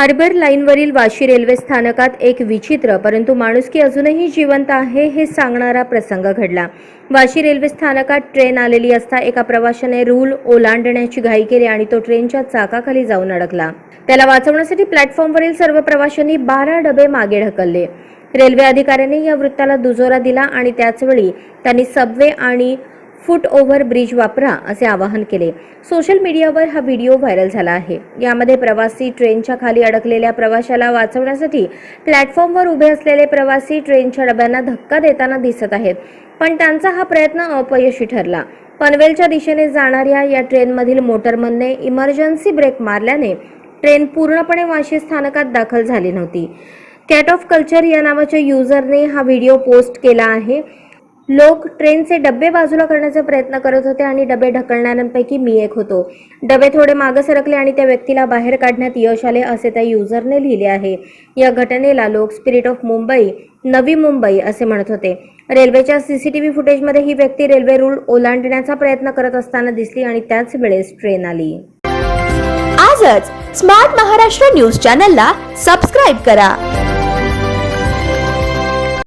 Harbour लाईनवरील Vashi railway स्थानकात एक विचित्र परंतु माणुसकी अजूनही जिवंत आहे हे सांगणारा प्रसंग घडला. वाशी रेल्वे स्थानकात ट्रेन आलेली असता एका प्रवाशाने रूल ओलांडण्याची घाई केली आणि तो ट्रेनच्या चाकाखाली जाऊन अडकला. त्याला वाचवण्यासाठी प्लॅटफॉर्मवरील सर्व प्रवाशांनी बारा डबे मागे ढकलले. रेल्वे अधिकाऱ्यांनी या वृत्ताला दुजोरा दिला आणि त्याचवेळी त्यांनी सबवे आणि फुट ओव्हर ब्रिज वापरा असे आवाहन केले. सोशल मीडियावर हा व्हिडिओ व्हायरल झाला आहे. यामध्ये प्रवासी ट्रेनच्या खाली अडकलेल्या प्रवाशाला वाचवण्यासाठी प्लॅटफॉर्मवर उभे असलेले प्रवासी ट्रेनच्या डब्यांना धक्का देताना दिसत आहेत. पण त्यांचा हा प्रयत्न अपयशी ठरला. पनवेलच्या दिशेने जाणाऱ्या या ट्रेनमधील मोटरमनने इमर्जन्सी ब्रेक मारल्याने ट्रेन पूर्णपणे वाशी स्थानकात दाखल झाली नव्हती. कॅट ऑफ कल्चर या नावाच्या युजरने हा व्हिडिओ पोस्ट केला आहे. लोक ट्रेनचे डबे बाजूला करण्याचा प्रयत्न करत होते आणि डबे ढकलणाऱ्यांपैकी मी एक होतो. डबे थोडे मागं सरकले आणि त्या व्यक्तीला बाहेर काढण्यात यश आले असे त्या युजरने लिहिले आहे. या घटनेला लोक स्पिरिट ऑफ मुंबई नवी मुंबई असे म्हणत होते. रेल्वेच्या सीसीटीव्ही फुटेजमध्ये ही व्यक्ती रेल्वे रूळ ओलांडण्याचा प्रयत्न करत असताना दिसली आणि त्याच वेळेस ट्रेन आली. आजच स्मार्ट महाराष्ट्र न्यूज चॅनलला सबस्क्राईब करा.